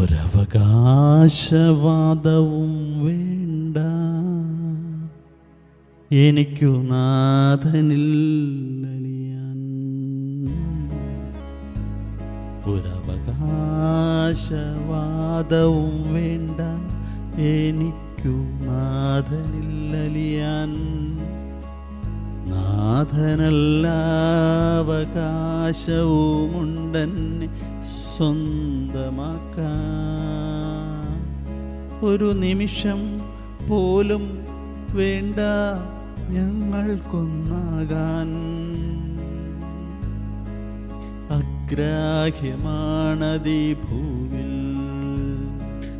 ഒരവകാശവാദവും വേണ്ട. എനിക്കു നാഥനിൽ ഒരവകാശവാദവും വേണ്ട. എനിക്കു നാഥനിൽ നാഥനല്ല അവകാശവുമുണ്ടെന്നെ. സ്വന്തമാക്കാൻ ഒരു നിമിഷം പോലും വേണ്ട ഞങ്ങൾക്കൊന്നാകാൻ. അഗ്രാഹ്യമാണതീ ഭൂവിൽ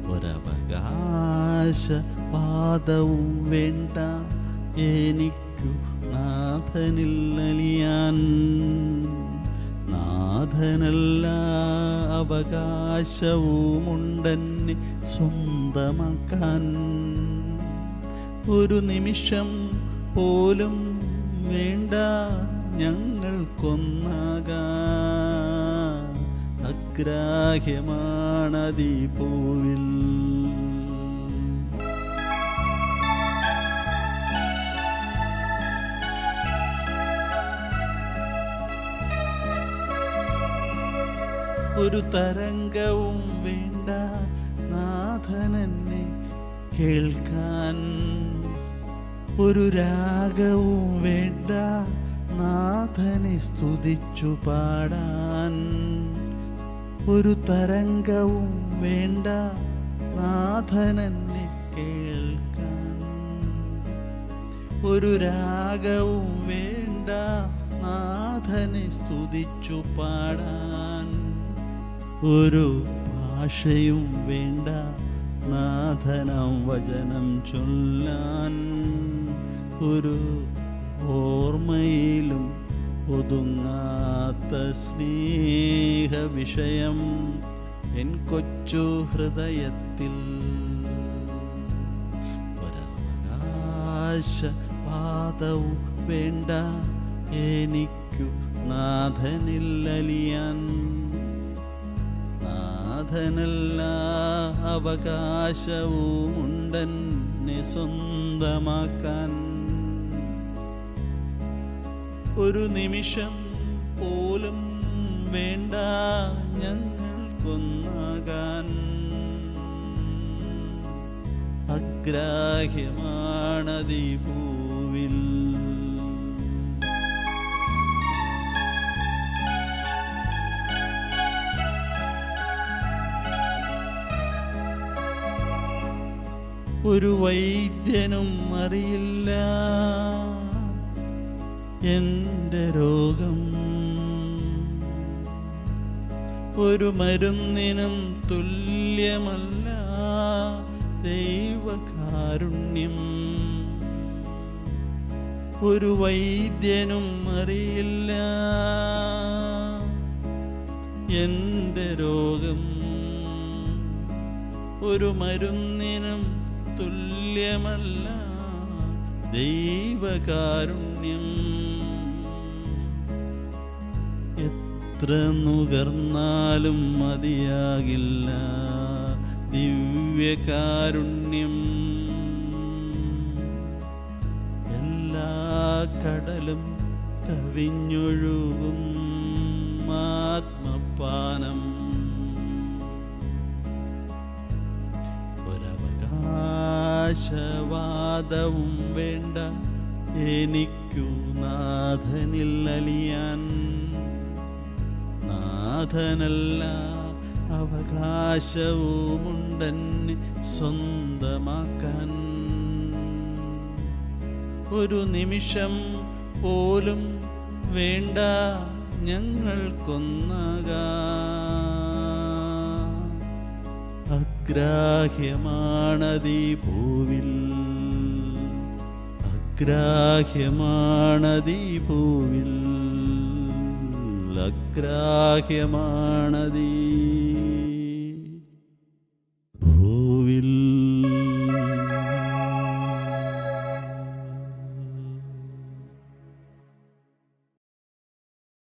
ഒരവകാശവാദവും വേണ്ട എനിക്കു നാഥനിൽ അലിയാൻ നാഥനല്ല അവകാശവുമുണ്ടെന്നെ സ്വന്തമാക്കാൻ. ഒരു നിമിഷം പോലും വേണ്ട ഞങ്ങൾക്കൊന്നാകാൻ. അഗ്രാഹ്യമാണതീ പൂവിൽ ഒരു തരംഗവും വേണ്ട. നാഥനെന്നെ കേൾക്കാൻ ഒരു രാഗവും വേണ്ട. നാഥനെ സ്തുതിച്ചു പാടാൻ ഒരു തരംഗവും വേണ്ട. നാഥനെന്നെ കേൾക്കാൻ ഒരു രാഗവും വേണ്ട. നാഥനെ സ്തുതിച്ചു പാടാൻ ഒരു ഭാഷയും വേണ്ട. നാഥനം വചനം ചൊല്ലാൻ ഒരു ഓർമ്മയിലും ഒതുങ്ങാത്ത സ്നേഹ വിഷയം എൻ കൊച്ചു ഹൃദയത്തിൽ. ഒരവകാശവാദവും വേണ്ട. എനിക്കു നാഥനില്ലലിയാൻ. നാഥനല്ല അവകാശവുമുണ്ടെന്നെ സ്വന്തമാക്കാൻ. ഒരു നിമിഷം പോലും വേണ്ട ഞങ്ങൾക്കൊന്നാകാൻ. അഗ്രാഹ്യമാണതീ ഒരു വൈദ്യനും അറിയില്ല. എന്റെ രോഗം ഒരു മരുന്നിനും തുല്യമല്ല. ദൈവകാരുണ്യം ഒരു വൈദ്യനും അറിയില്ല. എന്റെ രോഗം ഒരു മരുന്നിനും തുല്യമല്ല ദൈവകാരുണ്യം. എത്ര നുകർന്നാലും മതിയാകില്ല ദിവ്യകാരുണ്യം. എല്ലാ കടലും കവിഞ്ഞൊഴുകും ആത്മപാനം. ഒരവകാശവാദവും വേണ്ട. എനിക്കു നാഥനിൽ അലിയാൻ നാഥനല്ല അവകാശവുമുണ്ടെന്നെ സ്വന്തമാക്കാൻ. ഒരു നിമിഷം പോലും വേണ്ട ഞങ്ങൾക്കൊന്നാകാൻ അഗ്രാഹ്യമാണതീ പൂവിൽ. അഗ്രാഹ്യമാണതീ പൂവിൽ. അഗ്രാഹ്യമാണതീ